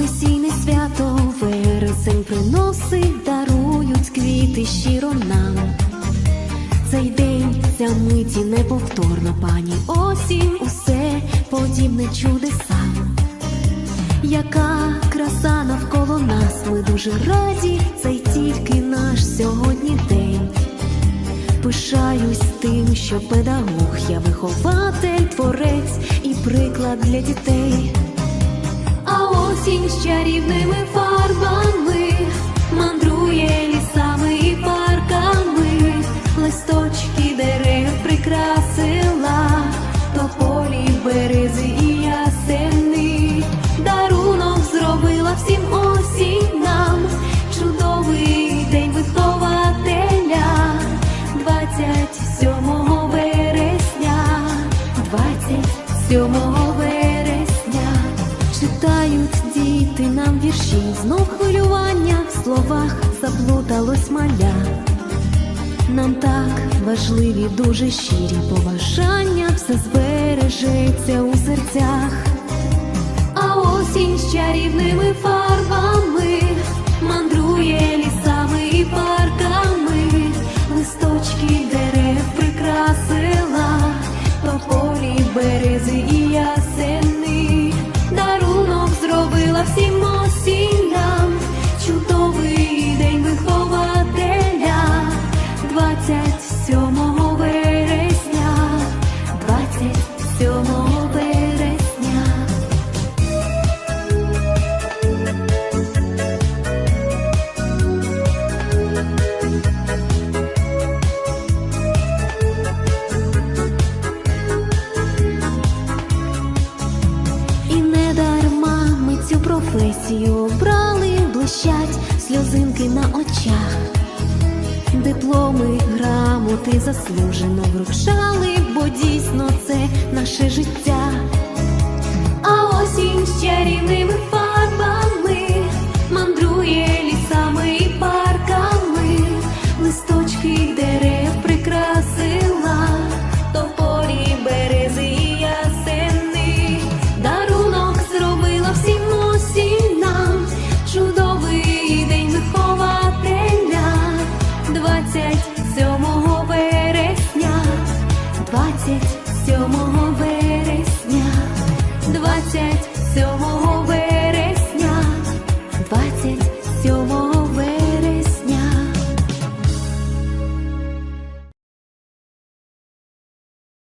професійне свято, вересень приносить, дарують квіти щиро нам. Цей день, ця миті неповторна пані осінь, усе подібне чудесам. Яка краса навколо нас, ми дуже раді, цей тільки наш сьогодні день. Пишаюсь тим, що педагог, я вихователь, творець і приклад для дітей. Осінь з чарівними фарбами Читають діти нам вірші, знов хвилювання в словах заплуталось маля. Нам так важливі, дуже щирі побажання, все збережеться у серцях. А осінь з чарівними фарбами мандрує цю професію обрали, блищать сльозинки на очах. Дипломи, грамоти заслужено вручали, бо still